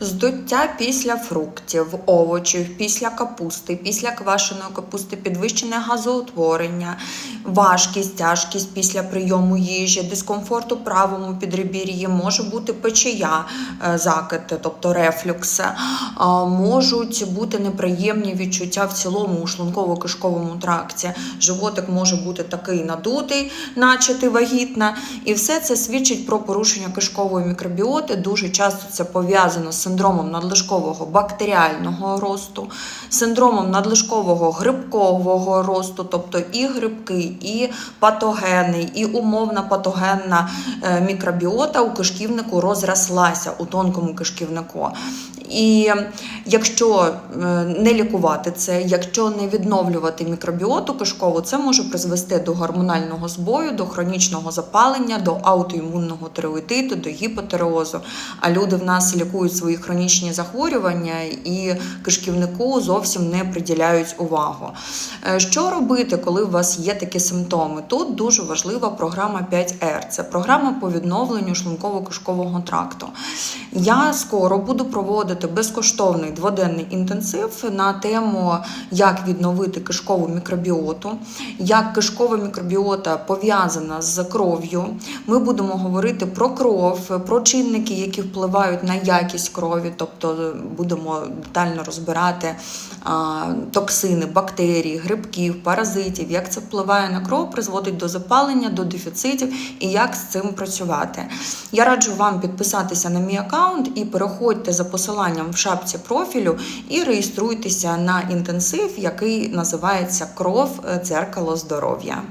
Здуття після фруктів, овочів, після капусти, після квашеної капусти, підвищене газоутворення, важкість, тяжкість після прийому їжі, дискомфорт у правому підребір'ї, може бути печія, е, закид, тобто рефлюкс, е, можуть бути неприємні відчуття в цілому у шлунково-кишковому тракті. Животик може бути такий надутий, наче ти вагітна, і все це свідчить про порушення кишкової мікробіоти. Дуже часто це пов'язано з синдромом надлишкового бактеріального росту, синдромом надлишкового грибкового росту, тобто і грибки, і патогени, і умовна патогенна е, мікробіота у кишківнику розрослася у тонкому кишківнику. І якщо е, не лікувати це, якщо не відновлювати мікробіоту кишкову, це може призвести до гормонального збою, до хронічного запалення, до аутоімунного тиреоїдиту, до гіпотереозу. А люди в нас лікують свої хронічні захворювання і кишківнику зовсім не приділяють увагу. Е, Що робити, коли у вас є такі симптоми? Тут дуже важлива програма 5R. Це програма по відновленню шлунково-кишкового тракту. Я скоро буду проводити безкоштовний дводенний інтенсив на тему, як відновити кишкову мікробіоту, як кишкова мікробіота пов'язана з кров'ю. Ми будемо говорити про кров, про чинники, які впливають на якість крові, тобто будемо детально розбирати токсини, бактерії, грибків, паразитів, як це впливає на кров, призводить до запалення, до дефіцитів і як з цим працювати. Я раджу вам підписатися на мій аккаунт і переходьте за посиланням в шапці профілю і реєструйтеся на інтенсив, який називається Кров дзеркало здоров'я.